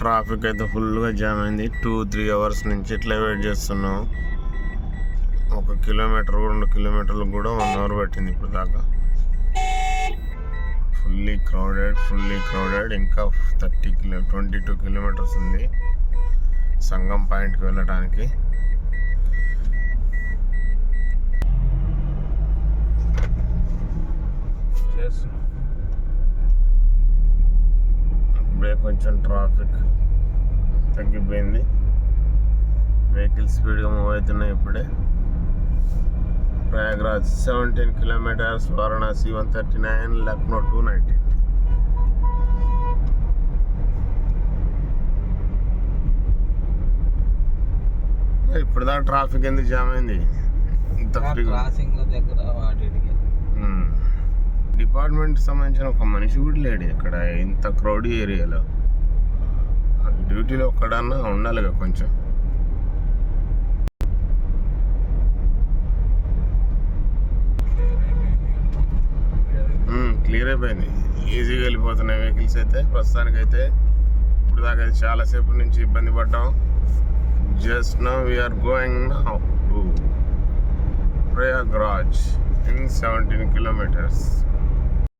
Traffic అయితే ఫుల్గా jam అయింది. టూ త్రీ అవర్స్ నుంచి ఇట్లా వెయిట్ చేస్తున్నాం. ఒక కిలోమీటర్ రెండు కిలోమీటర్లు కూడా వన్ అవర్ పట్టింది ఇప్పుడు దాకా. ఫుల్లీ క్రౌడెడ్ ఫుల్లీ క్రౌడెడ్ ఇంకా thirty kilo twenty two kilometers ఉంది సంగం పాయింట్కి వెళ్ళడానికి చేస్తున్నాం ఇప్పుడే కొంచెం ట్రాఫిక్ తగ్గిపోయింది. వెహికల్ స్పీడ్గా మూవ్ అవుతున్నాయి ఇప్పుడే. Prayagraj seventeen kilometers Varanasi one thirty nine Lucknow two nineteen ఇప్పుడు దాకా ట్రాఫిక్ ఎందుకు జామ్ అయింది? ఇంత దగ్గర వాటికి డిపార్ట్మెంట్ సంబంధించిన ఒక మనిషి కూడా లేడు ఇక్కడ ఇంత క్రౌడీ ఏరియాలో. డ్యూటీలో ఒక్కడన్నా ఉండాలిగా కొంచెం. క్లియర్ అయిపోయింది. ఈజీగా వెళ్ళిపోతున్నాయి వెహికల్స్ అయితే ప్రస్తుతానికైతే ఇప్పుడు దాకా అయితే చాలాసేపు నుంచి ఇబ్బంది పడ్డాం. Just no we're going now to Prayagraj in seventeen kilometers